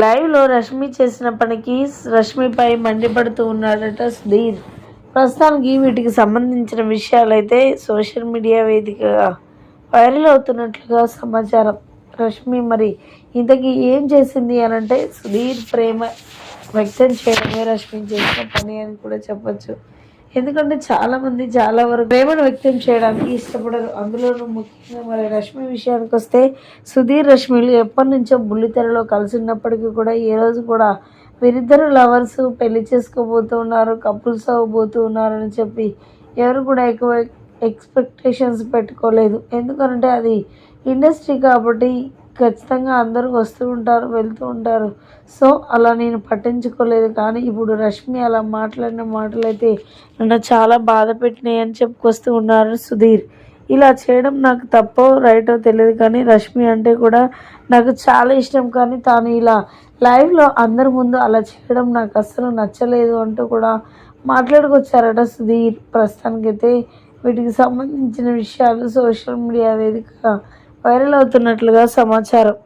లైవ్లో రష్మి చేసిన పనికి రష్మిపై మండిపడుతూ ఉన్నాడట సుధీర్. ప్రస్తుతానికి వీటికి సంబంధించిన విషయాలైతే సోషల్ మీడియా వేదికగా వైరల్ అవుతున్నట్లుగా సమాచారం. రష్మి మరి ఇంతకీ ఏం చేసింది అని అంటే సుధీర్ ప్రేమ వ్యక్తం చేయడమే రష్మి చేసిన పని అని కూడా చెప్పొచ్చు. ఎందుకంటే చాలా మంది చాలా వరకు ప్రేమను వ్యక్తం చేయడానికి ఇష్టపడరు. అందులోనూ ముఖ్యంగా మరి రష్మి విషయానికి వస్తే సుధీర్ రష్మిలు ఎప్పటి నుంచో బుల్లితెరలో కలిసి ఉన్నప్పటికీ కూడా ఏ రోజు కూడా వీరిద్దరు లవర్స్ పెళ్ళి చేసుకోబోతూ ఉన్నారు కపుల్స్ అవ్వబోతూ ఉన్నారు అని చెప్పి ఎవరు కూడా ఎక్కువ ఎక్స్పెక్టేషన్స్ పెట్టుకోలేదు. ఎందుకంటే అది ఇండస్ట్రీ కాబట్టి ఖచ్చితంగా అందరూ వస్తూ ఉంటారు వెళ్తూ ఉంటారు. సో అలా నేను పట్టించుకోలేదు. కానీ ఇప్పుడు రష్మి అలా మాట్లాడిన మాటలైతే నన్ను చాలా బాధ పెట్టినాయి అని చెప్పుకొస్తూ ఉన్నారు సుధీర్. ఇలా చేయడం నాకు తప్పో రైటో తెలియదు. కానీ రష్మి అంటే కూడా నాకు చాలా ఇష్టం. కానీ తాను ఇలా లైవ్లో అందరి ముందు అలా చేయడం నాకు అస్సలు నచ్చలేదు అంటూ కూడా మాట్లాడుకొచ్చారట సుధీర్. ప్రస్తుతానికైతే వీటికి సంబంధించిన విషయాలు సోషల్ మీడియా వేదిక వైరల్ అవుతున్నట్లుగా సమాచారం.